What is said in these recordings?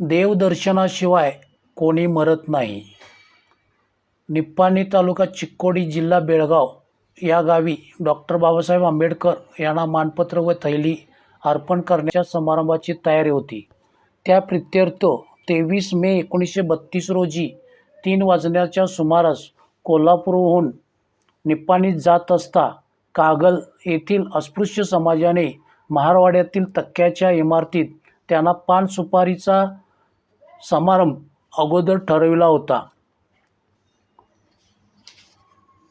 देवदर्शनाशिवाय कोणी मरत नाही. निप्पाणी तालुका चिक्कोडी जिल्हा बेळगाव या गावी डॉक्टर बाबासाहेब आंबेडकर यांना मानपत्र व थैली अर्पण करण्याच्या समारंभाची तयारी होती. त्या प्रित्यर्थ तेवीस मे एकोणीसशे बत्तीस रोजी तीन वाजण्याच्या सुमारास कोल्हापूरहून निप्पाणीत जात असता कागल येथील अस्पृश्य समाजाने महारवाड्यातील तक्क्याच्या इमारतीत त्यांना पान सुपारीचा समारंभ अगोदर ठरविला होता.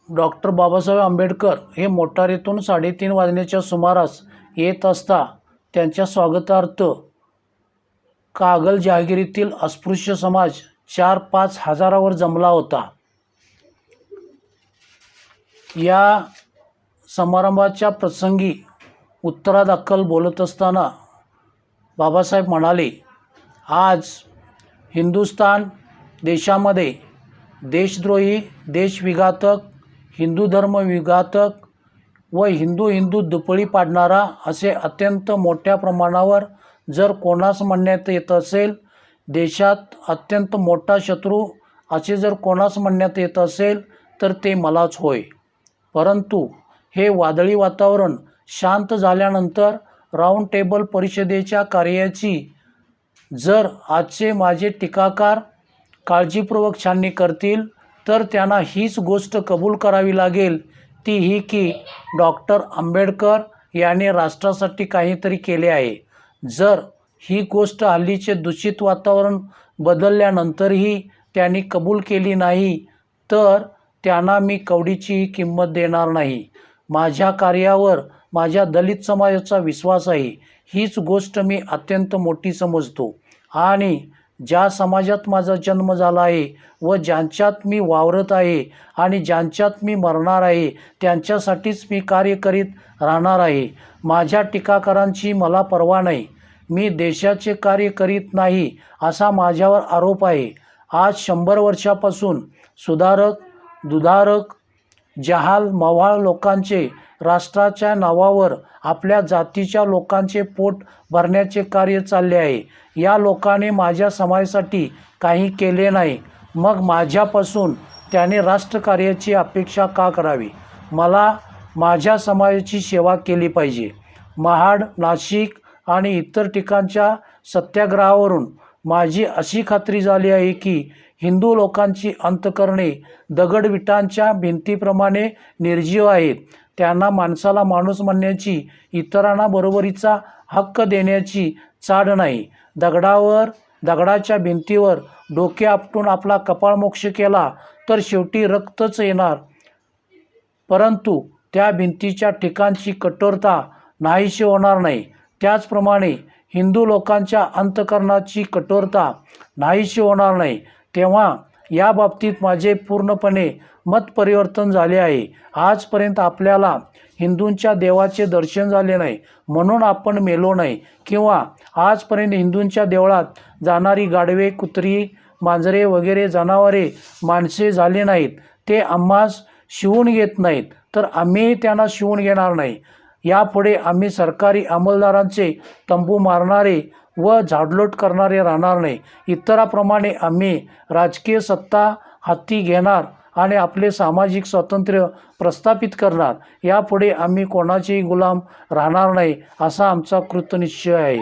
डॉक्टर बाबासाहेब आंबेडकर हे मोटारीतून साडेतीन वाजण्याच्या सुमारास येत असता त्यांच्या स्वागतार्थ कागल जहागिरीतील अस्पृश्य समाज चार पाच हजारावर जमला होता. या समारंभाच्या प्रसंगी उत्तरादाखल बोलत असताना बाबासाहेब म्हणाले आज हिंदुस्तान देशामध्ये देशद्रोही देशविघातक हिंदू धर्म विघातक व हिंदू हिंदू दुपळी पाडणारा असे अत्यंत मोठ्या प्रमाणावर जर कोणास म्हणण्यात येत असेल देशात अत्यंत मोठा शत्रू असे जर कोणास म्हणण्यात येत असेल तर ते मलाच होय. परंतु हे वादळी वातावरण शांत झाल्यानंतर राऊंड टेबल परिषदेच्या कार्याची जर आजचे माझे टीकाकार काळजीपूर्वक छाननी करतील तर त्यांना हीच गोष्ट कबूल करावी लागेल ती ही की डॉक्टर आंबेडकर याने राष्ट्रासाठी काहीतरी केले आहे. जर ही गोष्ट हल्लीचे दूषित वातावरण बदलल्यानंतरही त्यांनी कबूल केली नाही तर त्यांना मी कवडीचीही किंमत देणार नाही. माझ्या कार्यावर माझ्या दलित समाजाचा विश्वास आहे हीच गोष्ट मी अत्यंत मोठी समजतो. आणि ज्या समाजात माझा जन्म झाला आहे व ज्यांच्यात मी वावरत आहे आणि ज्यांच्यात मी मरणार आहे त्यांच्यासाठीच मी कार्य करीत राहणार आहे. माझ्या टीकाकारांची मला पर्वा नाही. मी देशाचे कार्य करीत नाही असा माझ्यावर आरोप आहे. आज शंभर वर्षापासून सुधारक दुधारक जहाल मवाळ लोकांचे राष्ट्राच्या नावावर आपल्या जातीच्या लोकांचे पोट भरण्याचे कार्य चालले आहे. या लोकांनी माझ्या समाजासाठी काही केले नाही. मग माझ्यापासून त्याने राष्ट्रकार्याची अपेक्षा का करावी? मला माझ्या समाजाची सेवा केली पाहिजे. महाड नाशिक आणि इतर ठिकाणच्या सत्याग्रहावरून माझी अशी खात्री झाली आहे की हिंदू लोकांची अंतकरणे दगडविटांच्या भिंतीप्रमाणे निर्जीव आहेत. त्यांना माणसाला माणूस म्हणण्याची इतरांना बरोबरीचा हक्क देण्याची चाड नाही. दगडावर दगडाच्या भिंतीवर डोके आपटून आपला कपाळमोक्ष केला तर शेवटी रक्तच येणार. परंतु त्या भिंतीच्या ठिकाणची कठोरता नाहीशी होणार नाही. त्याचप्रमाणे हिंदू लोकांच्या अंतकरणाची कठोरता नाहीशी होणार नाही. तेव्हा या बाबतीत माझे पूर्णपणे मतपरिवर्तन झाले आहे. आजपर्यंत आपल्याला हिंदूंच्या देवाचे दर्शन झाले नाही म्हणून आपण मेलो नाही. किंवा आजपर्यंत हिंदूंच्या देवळात जाणारी गाढवे कुत्री मांजरे वगैरे जनावरे माणसे झाले नाहीत. ते आम्हास शिवून घेत नाहीत. तर आम्ही त्यांना शिवून घेणार नाही. यापुढे आम्ही सरकारी अंमलदारांचे तंबू मारणारे व झाडलोट करणारे राहणार नाही. इतराप्रमाणे आम्ही राजकीय सत्ता हाती घेणार आणि आपले सामाजिक स्वातंत्र्य प्रस्थापित करणार. यापुढे आम्ही कोणाचेही गुलाम राहणार नाही असा आमचा कृतनिश्चय आहे.